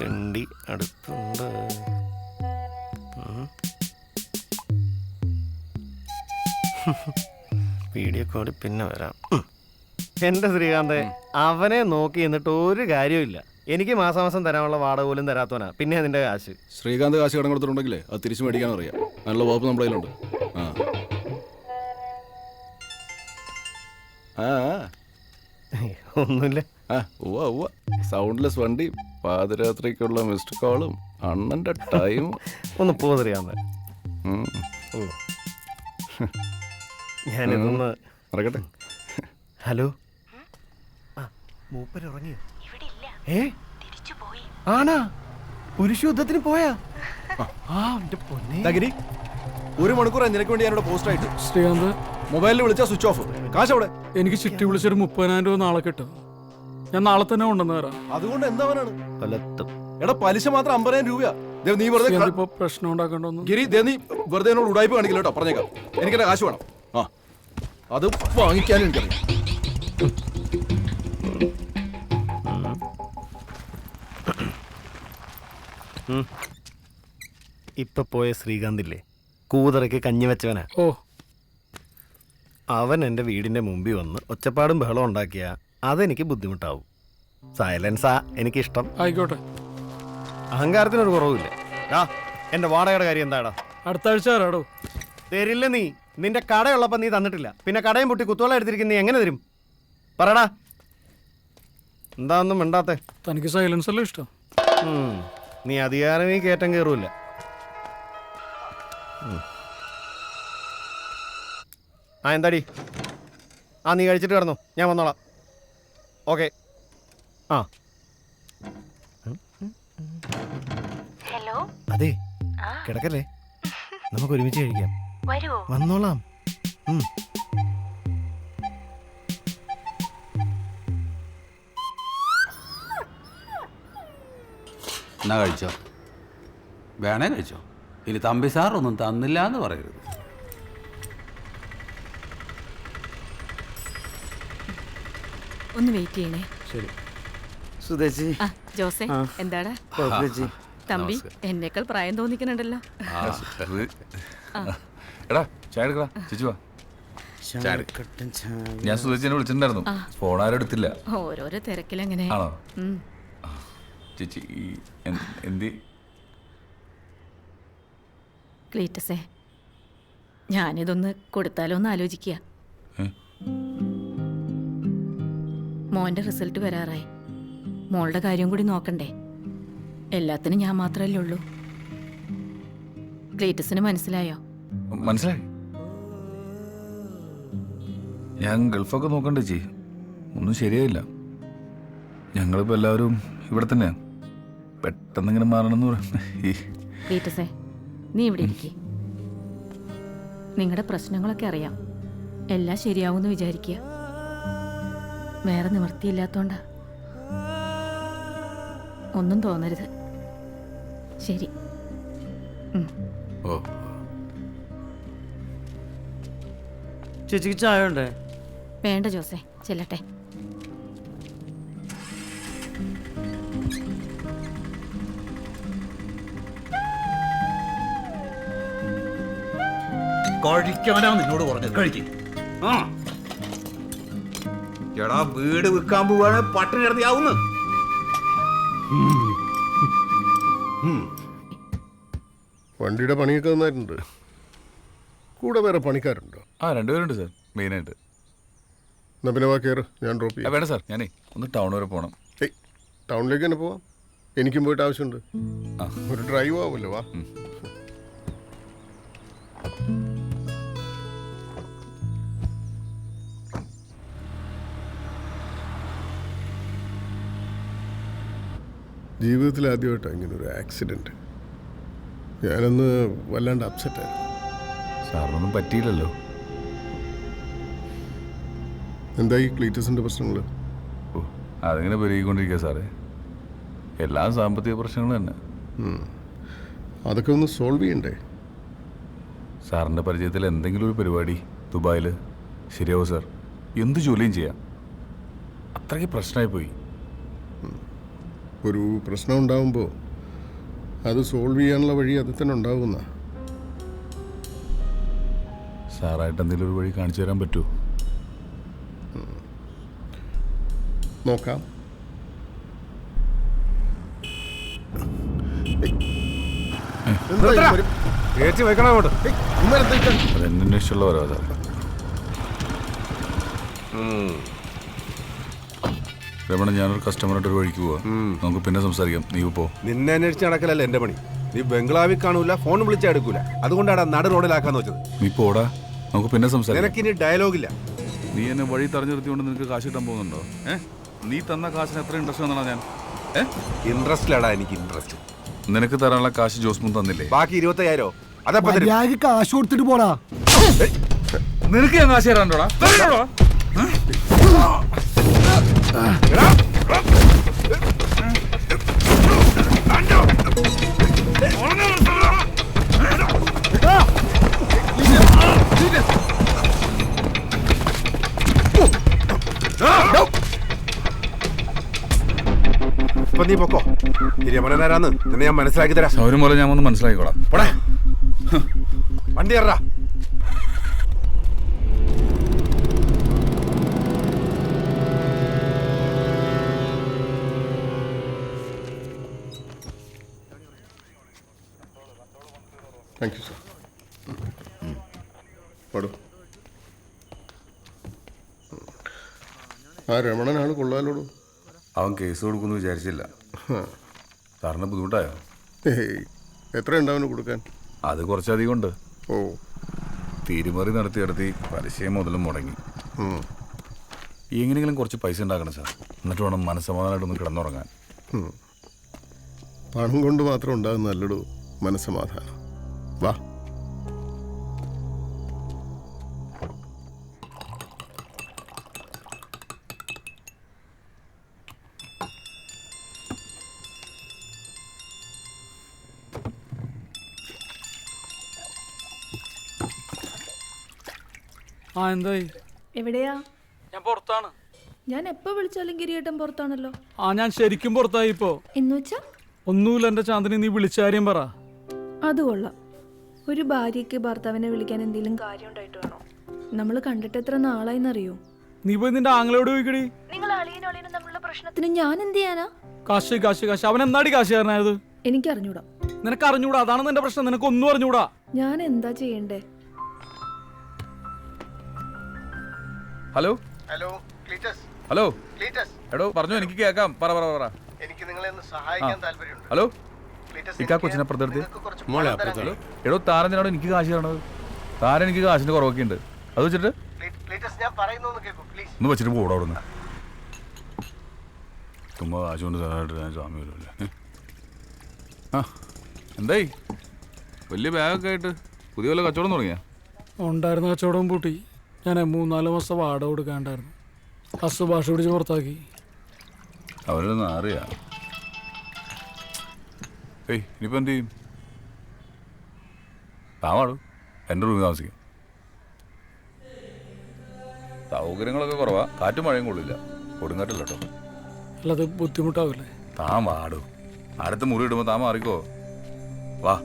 തെണ്ടി അടുത്തുണ്ട്. വീഡിയോ കോളിൽ പിന്നെ വരാം. എന്റെ ശ്രീകാന്ത് അവനെ നോക്കി എന്നിട്ട് ഒരു കാര്യമില്ല എനിക്ക് മാസാമാസം തരാനുള്ള വാടക പോലും തരാത്തവനാ. പിന്നെ അതിന്റെ കാശ്. ശ്രീകാന്ത് കാശ് കടം കൊടുത്തിട്ടുണ്ടെങ്കിലേ അത് തിരിച്ചു മേടിക്കാൻ അറിയാം. നല്ല വകുപ്പ് നമ്മുടെ കയ്യിലുണ്ട്. ആ. ഒന്നുമില്ല. ആ ഉവ്വ ഉവ്വ. സൗണ്ട്ലെസ് വണ്ടി പാതിരാത്രിക്കുള്ള മിസ്ഡ് കോളും അണ്ണന്റെ ടൈം. ഒന്ന് പോ ശ്രീകാന്ത് ഓ ഞാനിതൊന്ന് മറക്കട്ടെ ഹലോ? ആ മൂപ്പര് ഉറങ്ങിയോ? ഇവിടെ ഇല്ല ഏ? തിരിച്ചു പോയി ആണാ? പുരുഷ യുദ്ധത്തിന് പോയാ? ആ എന്റെ പൊന്നെ. തകിരി ഒരു മണിക്കൂർ നിനക്ക് വേണ്ടി ഞാനിവിടെ പോസ്റ്റ് ആയിട്ട് ശ്രീകാന്ത്. മൊബൈലിൽ വിളിച്ചാൽ സ്വിച്ച് ഓഫ്. കാശ് അവിടെ എനിക്ക് ചിട്ടി വിളിച്ചൊരു മുപ്പതിനായിരം രൂപ നാളെ കിട്ടും. ഞാൻ നാളെ തന്നെ കൊണ്ടുവന്ന് തരാം. അതുകൊണ്ട് എന്താവനാണ് എടാ പലിശ മാത്രം അമ്പതിനായിരം രൂപയാ. ദേ നീ വെറുതെ ക- പ്രശ്നം ഉണ്ടാക്കണ്ടോന്ന് ഗിരി ദേ നീ വെറുതെ എന്നോട് ഉടായ്പ കാണിക്കില്ല കേട്ടോ പറഞ്ഞേക്കാം. എനിക്ക് എന്റെ കാശ് വേണം. ആ. അത് വാങ്ങിക്കാനും എനിക്കറിയാം. ഇപ്പൊ പോയ ശ്രീകാന്തില്ലേ? കൂതറയ്ക്ക് കഞ്ഞി വെച്ചവനാ. ഓ. അവൻ എന്റെ വീടിന്റെ മുമ്പിൽ വന്ന് ഒച്ചപ്പാടും ബഹളം ഉണ്ടാക്കിയ അതെനിക്ക് ബുദ്ധിമുട്ടാവും. സൈലൻസാ എനിക്കിഷ്ടം. ആയിക്കോട്ടെ. അഹങ്കാരത്തിനൊരു കുറവില്ല ആ എന്റെ വാടകയുടെ കാര്യം എന്താടാ? അടുത്ത ആഴ്ച വരാടോ. തരില്ല നീ. നിന്റെ കടയുള്ളപ്പോൾ നീ തന്നിട്ടില്ല. പിന്നെ കടയും പൊട്ടി കുത്തുവള എടുത്തിരിക്കുന്ന നീ എങ്ങനെ തരും? പറടാ. എന്താന്നും മിണ്ടാത്തെ? തനിക്ക് സൈലൻസ് അല്ലേ ഇഷ്ടം. ഉം. നീ അധികാരമേ കയറ്റം കയറൂല ആ എന്താടി? ആ നീ കഴിച്ചിട്ട് കിടന്നു. ഞാൻ വന്നോളാം. ഓക്കെ. ആ. ഹലോ? അതെ. ആ. കിടക്കല്ലേ? നമുക്ക് ഒരുമിച്ച് കഴിക്കാം. വരുവോ? വന്നോളാം. ഉം. എന്നാ കഴിച്ചോ? വേണേ കഴിച്ചോ? ഇനി തമ്പി സാർ ഒന്നും തന്നില്ല എന്ന് പറയരുത്. ഒന്ന് വെയിറ്റ് ചെയ്യണേ. സുധേച്ചി. ആ ജോസെ എന്താടാ? തമ്പി എന്നേക്കാൾ പ്രായം തോന്നിക്കണുണ്ടല്ലോ. എടാ ചായ എടുക്കടാ. ചേച്ചി വാ. ചാടിക്കട്ടൻ ചാടി ഞാൻ സുധേച്ചിനെ വിളിച്ചിട്ടുണ്ടായിരുന്നു. ഫോൺ ആരും എടുത്തില്ല. ഓരോരോ തിരക്കിലെങ്ങനെ. ആണോ? ഉം. ചേച്ചി ഈ എന്ത് എന്തി? ക്ലീറ്റസേ ഞാനിതൊന്ന് കൊടുത്താലോ എന്ന് ആലോചിക്കുക ഏ? മോന്റെ റിസൾട്ട് വരാറായി. മോളുടെ കാര്യം കൂടി നോക്കണ്ടേ. എല്ലാത്തിനും ഞാൻ മാത്രമല്ലേ ഉള്ളൂ. ക്ലീറ്റസിന് മനസ്സിലായോ? മനസ്സിലായി. ഞാൻ ഗൾഫൊക്കെ നോക്കണ്ടേ ചേ ഒന്നും ശരിയായില്ല. ഞങ്ങളിപ്പോൾ എല്ലാവരും ഇവിടെ തന്നെയാണ് പെട്ടെന്ന് ഇങ്ങനെ മാറണമെന്ന് പറയാം നീ ഇവിടെ ഇരിക്കേ. നിങ്ങളുടെ പ്രശ്നങ്ങളൊക്കെ അറിയാം. എല്ലാം ശരിയാവും എന്ന് വിചാരിക്കുക. വേറെ നിവൃത്തിയില്ലാത്തോണ്ടാ. ഒന്നും തോന്നരുത്. ശരി. ഓ. ചേച്ചിക്ക് ചായ ഉണ്ടേ? വേണ്ട ജോസേ ചെല്ലട്ടെ. കഴിക്കാനാ നിന്നോട് പറഞ്ഞത്. കഴിക്കും. ആ. എടാ വീട് വിൽക്കാൻ പോവാണ് പട്ടിണി കിടത്തിയാവുന്നു. വണ്ടിയുടെ പണിയൊക്കെ നന്നായിട്ടുണ്ട്. കൂടെ വേറെ പണിക്കാരുണ്ടോ? ആ രണ്ടുപേരുണ്ട് സാർ മെയിനായിട്ട്. എന്നാ പിന്നെ വാ കയറ് ഞാൻ ഡ്രോപ്പ് ആ, ചെയ്യാം. വേണ്ട സാർ ഞാനേ ഒന്ന് ടൗൺ വരെ പോകണം ഏയ് ടൗണിലേക്ക് തന്നെ പോവാം. എനിക്കും പോയിട്ട് ആവശ്യമുണ്ട്. ആ. ഒരു ഡ്രൈവ് ആവുമല്ലോ വാ. ജീവിതത്തിൽ ആദ്യമായിട്ടാണ് ഇങ്ങനെ ഒരു ആക്സിഡന്റ് ഞാനന്ന് വല്ലാണ്ട് അപ്സെറ്റായിരുന്നു സാറിനൊന്നും പറ്റിയില്ലല്ലോ. എന്തായി ക്ലീറ്റസിന്റെ പ്രശ്നങ്ങൾ ഓ അതിങ്ങനെ പെരുകിക്കൊണ്ടിരിക്കുക സാറേ. എല്ലാ സാമ്പത്തിക പ്രശ്നങ്ങളും തന്നെ. അതൊക്കെ ഒന്ന് സോൾവ് ചെയ്യണ്ടേ? സാറിന്റെ പരിചയത്തിൽ എന്തെങ്കിലും ഒരു പരിപാടി ദുബായിൽ ശരിയാവും സാർ? എന്ത് ജോലിയും ചെയ്യാം. അത്രയ്ക്ക് പ്രശ്നമായി പോയി ഒരു പ്രശ്നം ഉണ്ടാവുമ്പോൾ അത് സോൾവ് ചെയ്യാനുള്ള വഴി അതിൽ തന്നെ ഉണ്ടാവുന്ന. സാറായിട്ട് എന്തെങ്കിലും ഒരു വഴി കാണിച്ചു തരാൻ പറ്റുമോ നോക്കാം. അതെന്നെ പറയാം സാർ രമണ ഞാനൊരു കസ്റ്റമറായിട്ട് ഒരു വഴിക്ക് പോവാ. നമുക്ക് പിന്നെ സംസാരിക്കാം. നീ പോ. നിന്നെ അന്വേഷിച്ച് നടക്കലല്ല എന്റെ പണി. നീ ബംഗ്ലാവിൽ കാണൂല ഫോൺ വിളിച്ചാ എടുക്കൂല. അതുകൊണ്ടാണ് നട റോഡിലാക്കാന്ന് വെച്ചത്. നീ പോടാ. നമുക്ക് പിന്നെ സംസാരിക്കാം. നിനക്കിനി ഡയലോഗില്ല നീ എന്നെ വഴി തറഞ്ഞു നിർത്തിക്കൊണ്ട് നിനക്ക് കാശ് കിട്ടാൻ പോകുന്നുണ്ടോ? ഏ? നീ തന്ന കാശിന് എത്ര ഇൻട്രസ്റ്റ് വന്നാണ് ഞാൻ? ഇൻട്രസ്റ്റ് ലടാ എനിക്ക് ഇൻട്രസ്റ്റ് നിനക്ക് തരാനുള്ള കാശ് ജോസ്മുൻ തന്നില്ലേ? ബാക്കി ഇരുപത്തയ്യായിരോ? അതപ്പോ കാശ് കൊടുത്തിട്ട് പോടാ. നിനക്ക് ഞാൻ കാശ് തരാണ്ടോടാ? ഇപ്പൊ നീ പൊക്കോ. ഈ രമണനാരാന്ന് നിന്നെ ഞാൻ മനസ്സിലാക്കി തരാം. സൗരം പോലെ ഞാൻ ഒന്ന് മനസ്സിലാക്കിക്കോളാം. പോടാ. വണ്ടി കയറാ താങ്ക് യു സാർ പാടും. ആ രമണൻ ആൾ കൊള്ളാലോടു? അവൻ കേസ് കൊടുക്കുമെന്ന് വിചാരിച്ചില്ല. സാറിന് ബുദ്ധിമുട്ടായോ? എത്രയുണ്ട് അവന് കൊടുക്കാൻ? അത് കുറച്ചധികം ഉണ്ട് ഓ. തീരുമറി നടത്തി നടത്തി പലിശയും മുതലും മുടങ്ങി. എങ്ങനെയെങ്കിലും കുറച്ച് പൈസ ഉണ്ടാക്കണം സാർ. എന്നിട്ട് വേണം മനസ്സമാധാനമായിട്ടൊന്ന് കിടന്നുറങ്ങാൻ. പണം കൊണ്ട് മാത്രം ഉണ്ടാകുന്ന നല്ലടു മനസ്സമാധാനം. വാ ആ എന്തായി? എവിടെയാ? ഞാൻ പുറത്താണ്. ഞാൻ എപ്പോ വിളിച്ചാലും കിരീട്ടം പുറത്താണല്ലോ. ആ ഞാൻ ശരിക്കും പുറത്തായി ഇപ്പോ. എന്ന് വെച്ചാ ഒന്നുമില്ല എന്റെ ചാന്ദിനി നീ വിളിച്ച കാര്യം പറ. അത് കൊള്ളാം. ഒരു ഭാര്യയ്ക്ക് ഭർത്താവിനെ വിളിക്കാൻ എന്തെങ്കിലും കാര്യം ഉണ്ടായിട്ട് വേണോ നമ്മൾ കണ്ടിട്ട് എത്ര നാളായിന്നറിയോ? നീ പോയി നിന്റെ ആങ്ങളോട് ചോദിക്കടി. നിങ്ങൾ അളിയനും അളിയനും തമ്മിലുള്ള പ്രശ്നത്തിന് ഞാൻ എന്ത് ചെയ്യാനാ? കാശ് കാശ് കാശ്. അവൻ എന്നാടി കാശുകാരനായത് എനിക്ക് അറിഞ്ഞൂടാ നിനക്ക് അറിഞ്ഞൂടാ? അതാണ് നിന്റെ പ്രശ്നം. നിനക്ക് ഒന്നും അറിഞ്ഞൂടാ? ഞാൻ എന്താ ചെയ്യണ്ടേ? Hello? Hello Cleetus. Hello? Cleetus. എടോ പറഞ്ഞു എനിക്ക് കേൾക്കാം. പറ പറ പറ എനിക്ക് നിങ്ങളെ ഒന്ന് സഹായിക്കാൻ താല്പര്യമുണ്ട്. ഹലോ? ഇക്കാ കൊച്ചിനെ കുറച്ച് മോളെ അപ്പുറത്തോളൂ എടോ താരനാണോ എനിക്ക് കാശ് തരണത്. താരൻ എനിക്ക് കാശിന്റെ കുറവൊക്കെ ഉണ്ട് അത് വെച്ചിട്ട്? ഞാൻ പറയുന്നു കേൾക്കൂ പ്ലീസ് ഒന്ന് വെച്ചിട്ട് പോടാ അവിടെ നിന്ന് ചുമ്മാ കാശ് കൊണ്ട് തരാനായിട്ട് ഞാൻ സ്വാമി വരുമല്ലേ ഏ? ആ എന്തായി? വലിയ ബാഗൊക്കെ ആയിട്ട് പുതിയ വല്ല കച്ചവടം തുടങ്ങിയാ? ഉണ്ടായിരുന്ന കച്ചവടം പൂട്ടി. ഞാൻ മൂന്നാൽ മാസം വാടക കൊടുക്കാണ്ടായിരുന്നു. ഹസ് ഭാഷ പിടിച്ച് പുറത്താക്കി. അവരൊന്നും അറിയാം ഏയ് ഇനിയിപ്പോൾ എന്ത് ചെയ്യും? താവാടു എന്റെ റൂമിൽ താമസിക്കും. സൗകര്യങ്ങളൊക്കെ കുറവാ. കാറ്റും മഴയും കൊള്ളില്ല കൊടുങ്കാറ്റില്ല കേട്ടോ. അത് ബുദ്ധിമുട്ടാവില്ലേ? താൻ വാടു. അടുത്ത മുറി ഇടുമ്പോൾ താൻ മാറിക്കോ. വാ.